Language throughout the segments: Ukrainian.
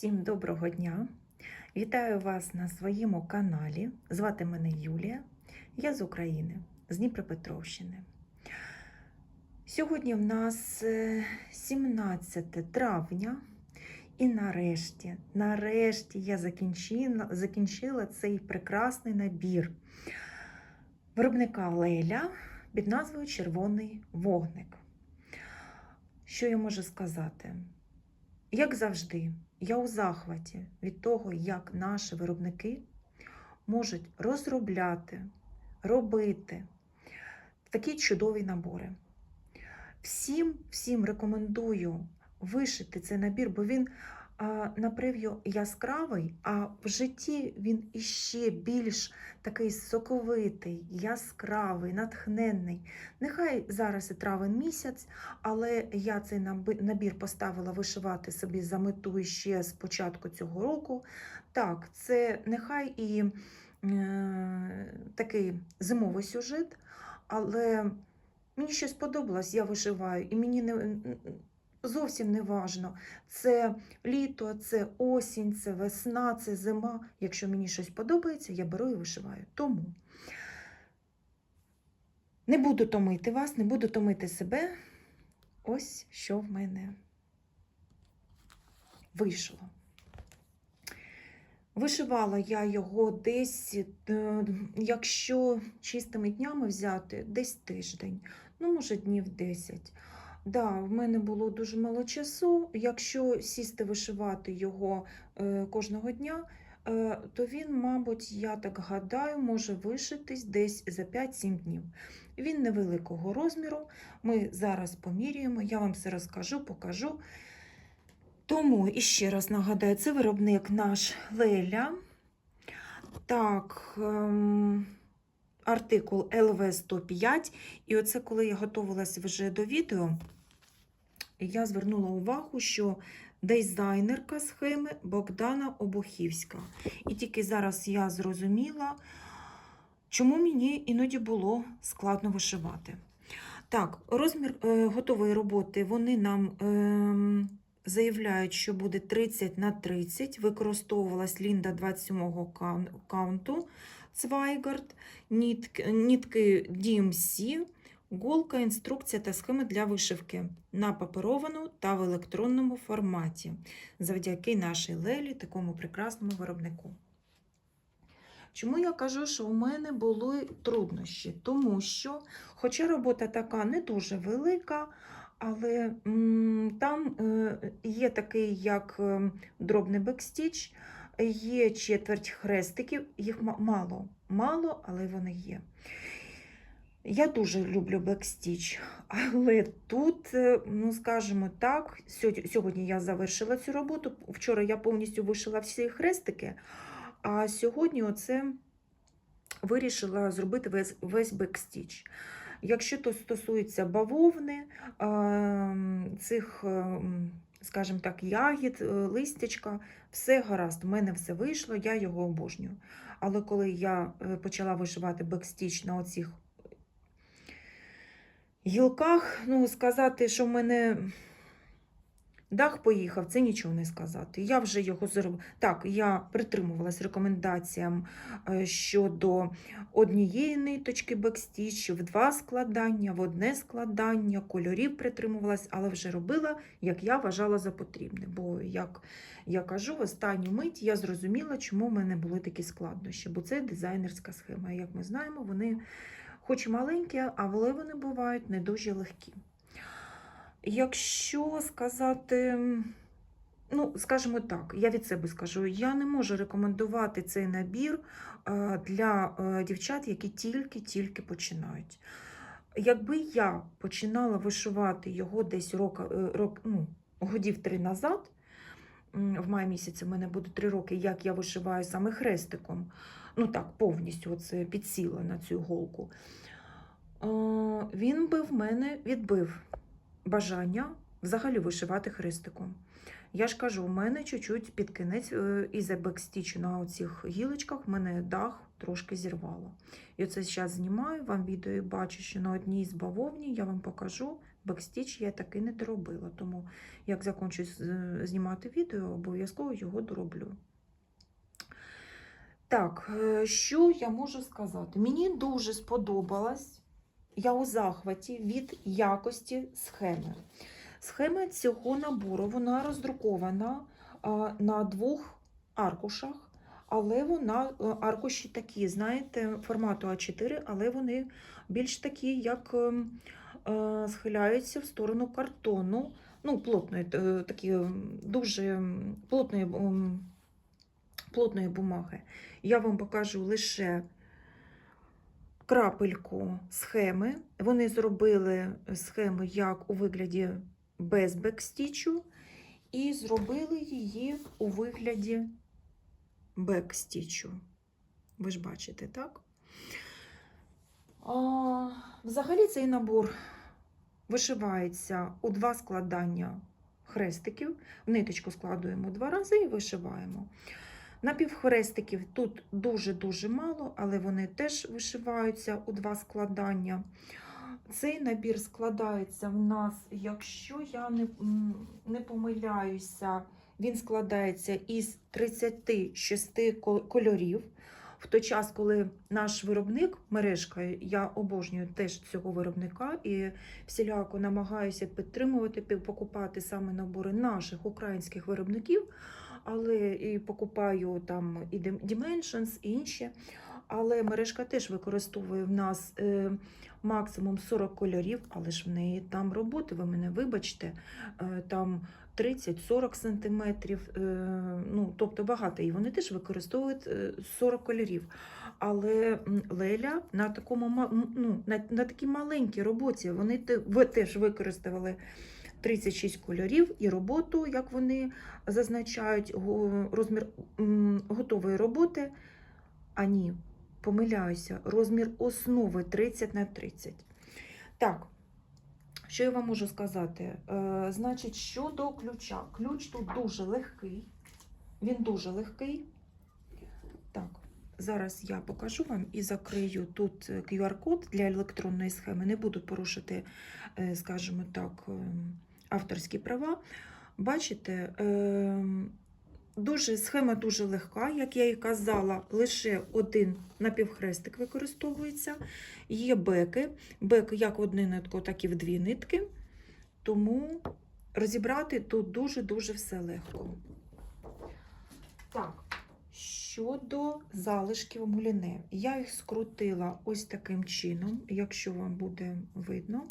Всім доброго дня! Вітаю вас на своєму каналі. Звати мене Юлія. Я з України, з Дніпропетровщини. Сьогодні в нас е, 17 травня, і нарешті, нарешті я закінчила, закінчила цей прекрасний набір виробника Леля під назвою Червоний вогник. Що я можу сказати? Як завжди, я у захваті від того, як наші виробники можуть розробляти, робити такі чудові набори. Всім, всім рекомендую вишити цей набір, бо він на прев'ю яскравий, а в житті він іще більш такий соковитий, яскравий, натхненний. Нехай зараз і травень місяць, але я цей набір поставила вишивати собі за мету ще з початку цього року. Так, це нехай і е, такий зимовий сюжет, але мені щось сподобалось, я вишиваю, і мені не, зовсім не важно. Це літо, це осінь, це весна, це зима. Якщо мені щось подобається, я беру і вишиваю. Тому не буду томити вас, не буду томити себе. Ось що в мене вийшло. Вишивала я його десь, е, якщо чистими днями взяти, десь тиждень, ну, може, днів 10. Да, в мене було дуже мало часу. Якщо сісти вишивати його е, кожного дня, е, то він, мабуть, я так гадаю, може вишитись десь за 5-7 днів. Він невеликого розміру. Ми зараз поміряємо, я вам все розкажу, покажу. Тому іще раз нагадаю, це виробник наш Леля. Так, ем, артикул LV105. І оце, коли я готувалась вже до відео, я звернула увагу, що дизайнерка схеми Богдана Обухівська. І тільки зараз я зрозуміла, чому мені іноді було складно вишивати. Так, розмір е, готової роботи вони нам ем, заявляють, що буде 30 на 30. Використовувалась лінда 27-го каунту Цвайгард, нітки, DMC, голка, інструкція та схеми для вишивки на паперовану та в електронному форматі, завдяки нашій Лелі, такому прекрасному виробнику. Чому я кажу, що у мене були труднощі? Тому що, хоча робота така не дуже велика, але там е, є такий, як е, дробний бекстіч, є четверть хрестиків, їх мало, мало, але вони є. Я дуже люблю бекстіч, але тут, е, ну скажімо так, сьогодні, я завершила цю роботу. Вчора я повністю вишила всі хрестики, а сьогодні оце вирішила зробити весь, весь бекстіч. Якщо то стосується бавовни, цих, ем, скажімо так, ягід, е, листячка, все гаразд, в мене все вийшло, я його обожнюю. Але коли я е, почала вишивати бекстіч на оцих гілках, ну, сказати, що в мене дах поїхав, це нічого не сказати. Я вже його зробила. Так, я притримувалась рекомендаціям е, щодо однієї ниточки бекстіч, в два складання, в одне складання, кольорів притримувалась, але вже робила, як я вважала за потрібне. Бо, як я кажу, в останню мить я зрозуміла, чому в мене були такі складнощі, бо це дизайнерська схема. Як ми знаємо, вони хоч маленькі, але вони бувають не дуже легкі. Якщо сказати, ну, скажімо так, я від себе скажу, я не можу рекомендувати цей набір е, для е, дівчат, які тільки-тільки починають. Якби я починала вишивати його десь рок, е, рок, ну, годів три назад, в маї місяці в мене буде три роки, як я вишиваю саме хрестиком, ну так, повністю оце підсіла на цю голку, він би в мене відбив бажання взагалі вишивати хрестиком. Я ж кажу, у мене чуть-чуть під кінець е, із-за бекстічу на оцих гілочках в мене дах трошки зірвало. І оце зараз знімаю вам відео і бачу, що на одній з бавовні я вам покажу, Бекстіч я таки не доробила, тому як закінчу знімати відео, обов'язково його дороблю. Так, е, що я можу сказати? Мені дуже сподобалось, я у захваті від якості схеми. Схема цього набору вона роздрукована на двох аркушах, але вона е, аркуші такі, знаєте, формату А4, але вони більш такі, як ем, е, схиляються в сторону картону. Ну, плотної, е, такі ем, дуже ем, плотної, плотної бумаги. Я вам покажу лише крапельку схеми. Вони зробили схему як у вигляді без бекстічу, і зробили її у вигляді бекстічу. Ви ж бачите, так? А, взагалі цей набор вишивається у два складання хрестиків. В ниточку складуємо два рази і вишиваємо. Напівхрестиків тут дуже-дуже мало, але вони теж вишиваються у два складання. Цей набір складається в нас, якщо я не, не помиляюся, він складається із 36 кольорів. В той час, коли наш виробник, мережка, я обожнюю теж цього виробника і всіляко намагаюся підтримувати, покупати саме набори наших українських виробників, але і покупаю там і Dim- Dimensions, і інші. Але мережка теж використовує в нас е, максимум 40 кольорів, але ж в неї там роботи, ви мене вибачте, е, там 30-40 сантиметрів, е, ну, тобто багато. І вони теж використовують е, 40 кольорів. Але Леля на такому ну, на, на такій маленькій роботі вони теж використовували 36 кольорів і роботу, як вони зазначають, розмір готової роботи. А ні, помиляюся, розмір основи 30 на 30. Так, що я вам можу сказати? Е, значить, щодо ключа. Ключ тут дуже легкий. Він дуже легкий. Так, зараз я покажу вам і закрию тут е, QR-код для електронної схеми. Не буду порушити, е, скажімо так, е, авторські права. Бачите, е, дуже, схема дуже легка, як я і казала, лише один напівхрестик використовується. Є беки, бек як в одну нитку, так і в дві нитки. Тому розібрати тут дуже-дуже все легко. Так, щодо залишків муліне, я їх скрутила ось таким чином, якщо вам буде видно.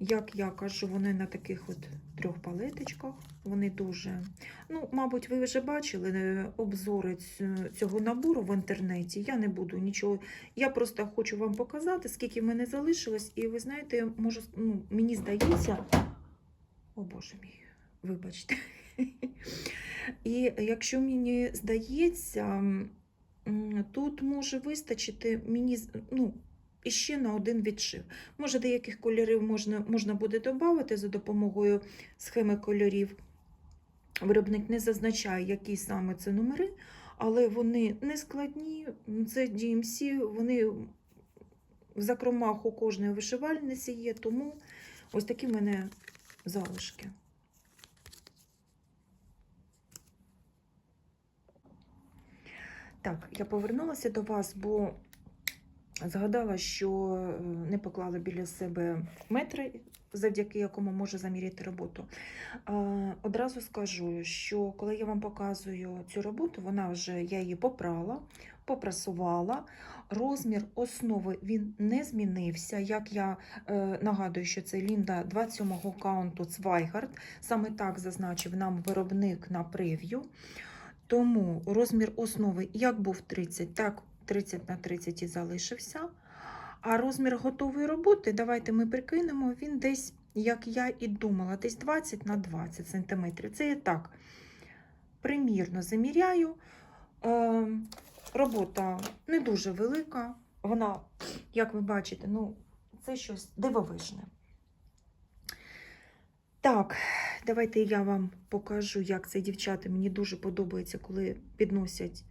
Як я кажу, вони на таких от трьох палеточках. Вони дуже. Ну, мабуть, ви вже бачили е, обзори цього набору в інтернеті. Я не буду нічого. Я просто хочу вам показати, скільки в мене залишилось. І ви знаєте, можу, с- ну, мені здається. О Боже мій, вибачте. І якщо мені здається, тут може вистачити мені з- ну, іще на один відшив. Може, деяких кольорів можна, можна буде додати за допомогою схеми кольорів. Виробник не зазначає, які саме це номери, але вони не складні. Це DMC, вони в закромах у кожної вишивальниці є, тому ось такі в мене залишки. Так, я повернулася до вас, бо згадала, що е, не поклала біля себе метри, завдяки якому можу заміряти роботу. Одразу скажу, що коли я вам показую цю роботу, вона вже я її попрала, попрасувала. Розмір основи він не змінився. Як я е, нагадую, що це Лінда 27-го каунту Цвайгард. Саме так зазначив нам виробник на прев'ю. Тому розмір основи як був 30, так 30 на 30 і залишився. А розмір готової роботи, давайте ми прикинемо, він десь, як я і думала, десь 20 на 20 см. Це я так примірно заміряю. Е, робота не дуже велика. Вона, як ви бачите, ну, це щось дивовижне. Так, давайте я вам покажу, як це дівчата. Мені дуже подобається, коли підносять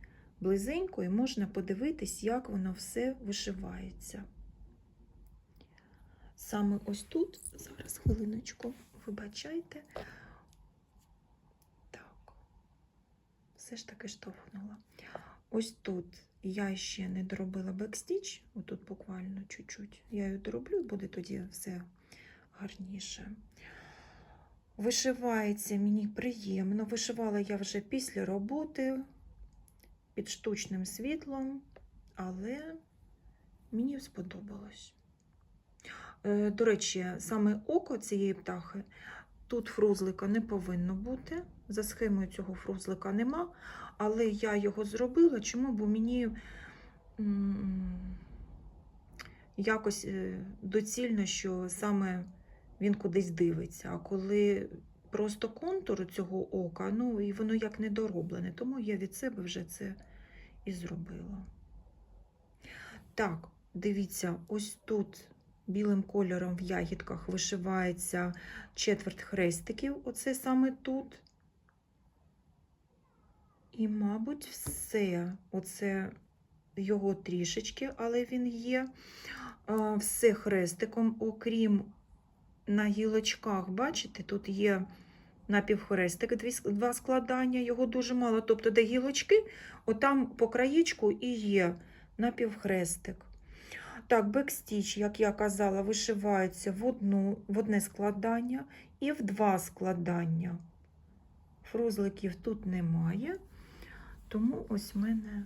близенько, і можна подивитись, як воно все вишивається. саме ось тут, зараз хвилиночку, вибачайте. Так, все ж таки штовхнула. Ось тут я ще не доробила бекстіч, отут буквально чуть-чуть. Я її дороблю, буде тоді все гарніше. Вишивається мені приємно. Вишивала я вже після роботи під штучним світлом, але мені сподобалось. Е, До речі, саме око цієї птахи тут фрузлика не повинно бути. За схемою цього фрузлика нема, але я його зробила. Чому? Бо мені якось е, доцільно, що саме він кудись дивиться. А коли просто контур цього ока, ну і воно як недороблене, тому я від себе вже це і зробила. Так, дивіться, ось тут білим кольором в ягідках вишивається четверть хрестиків, оце саме тут. І, мабуть, все. Оце його трішечки, але він є. Все хрестиком, окрім на гілочках, бачите, тут є напівхрестик, два складання, його дуже мало. Тобто, де гілочки, отам по краєчку і є напівхрестик. Так, бекстіч, як я казала, вишивається в, одну, в одне складання і в два складання. Фрузликів тут немає, тому ось в мене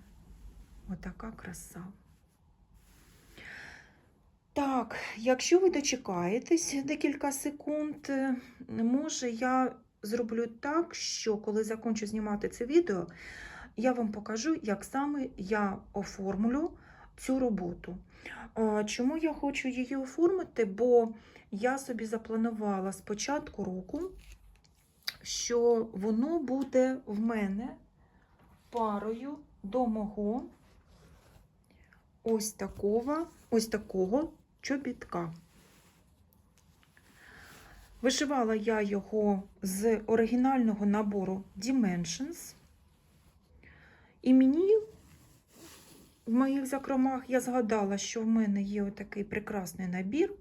отака краса. Так, якщо ви дочекаєтесь декілька секунд, може я зроблю так, що коли закінчу знімати це відео, я вам покажу, як саме я оформлю цю роботу. Чому я хочу її оформити? Бо я собі запланувала з початку року, що воно буде в мене парою до мого ось такого, ось такого чобітка. Вишивала я його з оригінального набору Dimensions. І мені в моїх закромах я згадала, що в мене є отакий прекрасний набір,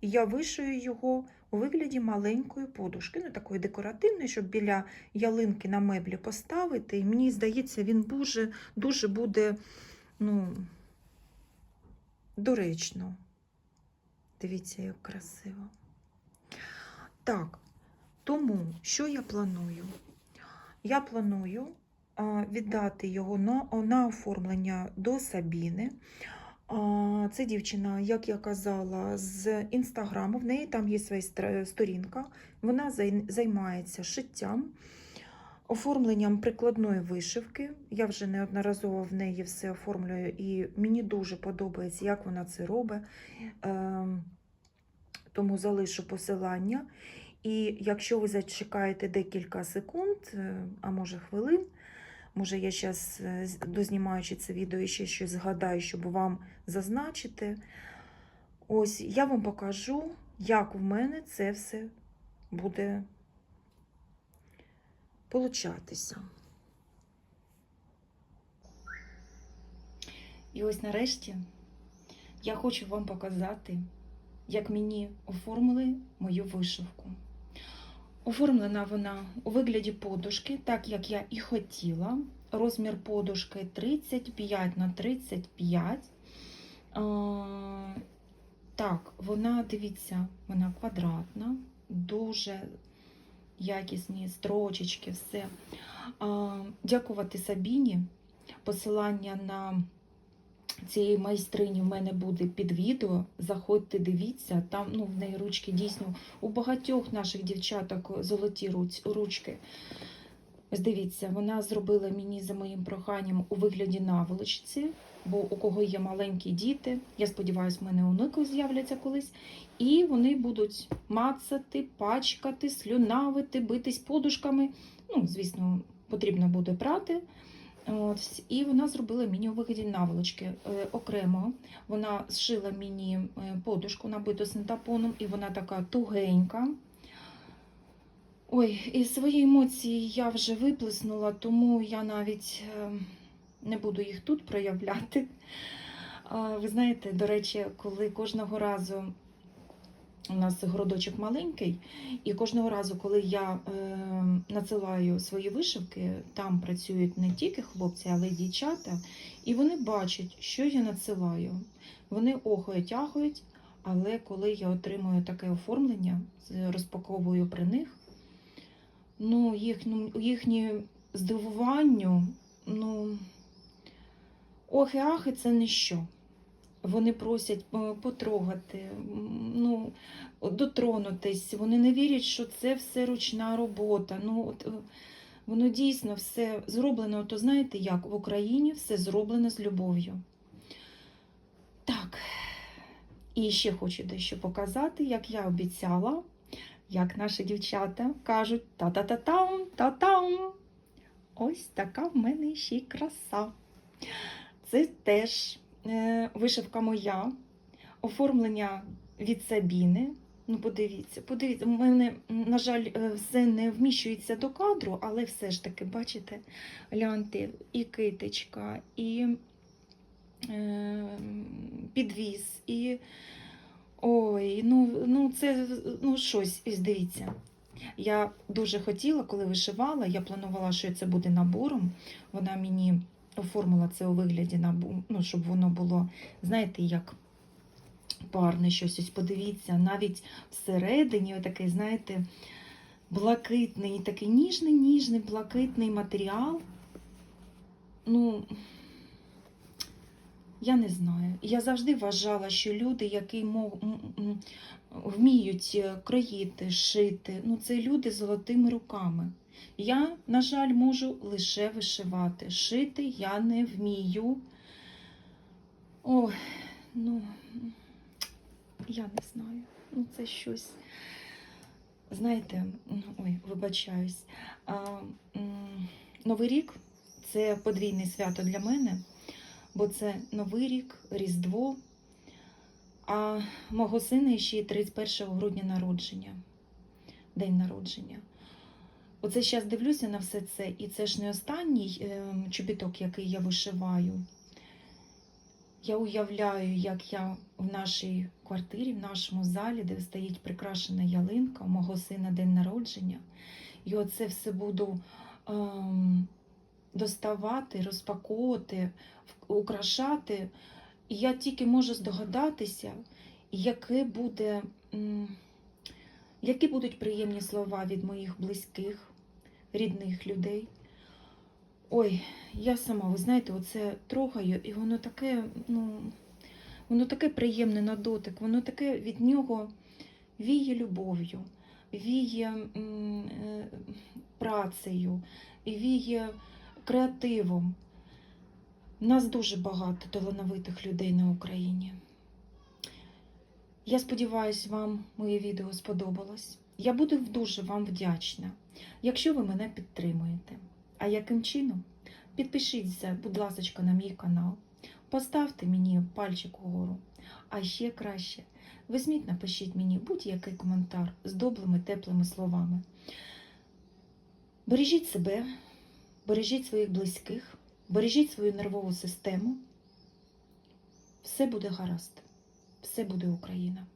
і я вишию його у вигляді маленької подушки, ну такої декоративної, щоб біля ялинки на меблі поставити. І мені здається, він дуже, дуже буде ну, доречно. Дивіться, як красиво. Так, тому що я планую? Я планую віддати його на, на оформлення до Сабіни. Це дівчина, як я казала, з інстаграму. В неї там є своя сторінка. Вона займається шиттям, оформленням прикладної вишивки. Я вже неодноразово в неї все оформлюю, і мені дуже подобається, як вона це робить. Тому залишу посилання. І якщо ви зачекаєте декілька секунд, е, а може хвилин, може я зараз, дознімаючи це відео, ще щось згадаю, щоб вам зазначити. Ось я вам покажу, як в мене це все буде получатися. І ось нарешті я хочу вам показати, як мені оформили мою вишивку. Оформлена вона у вигляді подушки, так як я і хотіла. Розмір подушки 35 на 35. А, Так, вона, дивіться, вона квадратна, дуже якісні строчечки, все. Дякувати Сабіні. Посилання на цієї майстрині в мене буде під відео. Заходьте, дивіться, там ну, в неї ручки дійсно у багатьох наших дівчаток золоті ручки. Ось дивіться, вона зробила мені за моїм проханням у вигляді наволочці, бо у кого є маленькі діти, я сподіваюся, в мене онуки з'являться колись, і вони будуть мацати, пачкати, слюнавити, битись подушками. Ну, звісно, потрібно буде прати. От, і вона зробила мені у вигляді наволочки е, окремо. Вона зшила мені е, подушку набиту синтапоном, і вона така тугенька. Ой, і свої емоції я вже виплеснула, тому я навіть е, не буду їх тут проявляти. Ви знаєте, до речі, коли кожного разу у нас городочок маленький, і кожного разу, коли я е, надсилаю свої вишивки, там працюють не тільки хлопці, але й дівчата, і вони бачать, що я надсилаю. Вони охають, ахають, але коли я отримую таке оформлення, розпаковую при них, ну, їхню, їхнє здивуванню, ну, охи-ахи це не що. Вони просять е, потрогати, ну, дотронутись. Вони не вірять, що це все ручна робота. Ну, от, е, воно дійсно все зроблено, то знаєте як, в Україні все зроблено з любов'ю. Так, і ще хочу дещо показати, як я обіцяла, як наші дівчата кажуть та-та-та-там, та-там. Ось така в мене ще й краса. Це теж е, вишивка моя, оформлення від Сабіни. Ну, подивіться, подивіться, у мене, на жаль, е, все не вміщується до кадру, але все ж таки, бачите, гляньте, і китичка, і е, підвіз, і ой, ну, ну це ну, щось, ось дивіться. Я дуже хотіла, коли вишивала, я планувала, що це буде набором. Вона мені оформила це у вигляді ну, щоб воно було, знаєте, як парне щось. Ось подивіться, навіть всередині отакий, знаєте, блакитний, такий ніжний, ніжний, блакитний матеріал. Ну, я не знаю. Я завжди вважала, що люди, які мов, м- м- вміють е, кроїти, шити, ну це люди з золотими руками. Я, на жаль, можу лише вишивати. Шити я не вмію. Ой, ну, я не знаю. Ну, це щось. Знаєте, ой, вибачаюсь. А, Новий рік це подвійне свято для мене, бо це Новий рік, Різдво. А мого сина ще й 31 грудня народження, день народження. Оце зараз дивлюся на все це, і це ж не останній ем, чобіток, який я вишиваю. Я уявляю, як я в нашій квартирі, в нашому залі, де стоїть прикрашена ялинка, у мого сина день народження. І оце все буду ем, доставати, розпаковувати, украшати. І я тільки можу здогадатися, яке буде, м, які будуть приємні слова від моїх близьких, рідних людей. Ой, я сама, ви знаєте, оце трогаю, і воно таке, ну, воно таке приємне на дотик, воно таке від нього віє любов'ю, віє е, працею, віє креативом. Нас дуже багато талановитих людей на Україні. Я сподіваюся, вам моє відео сподобалось. Я буду дуже вам вдячна, якщо ви мене підтримуєте. А яким чином? Підпишіться, будь ласка, на мій канал, поставте мені пальчик угору. А ще краще, візьміть, напишіть мені будь-який коментар з добрими, теплими словами. Бережіть себе, бережіть своїх близьких, бережіть свою нервову систему. Все буде гаразд, все буде Україна.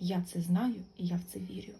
Я це знаю і я в це вірю.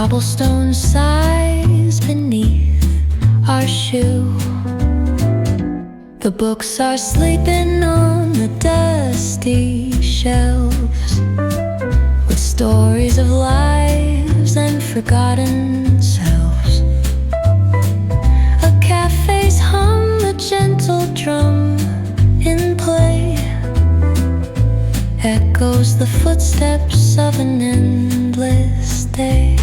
Cobblestone sighs beneath our shoe. The books are sleeping on the dusty shelves with stories of lives and forgotten selves. A cafe's hum, a gentle drum in play echoes the footsteps of an endless day.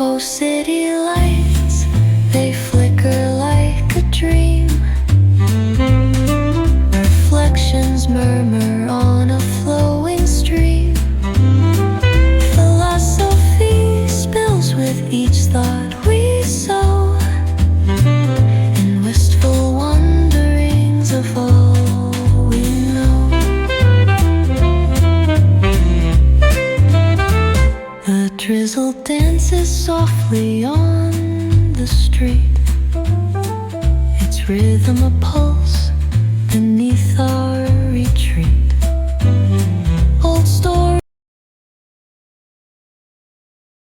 Oh, city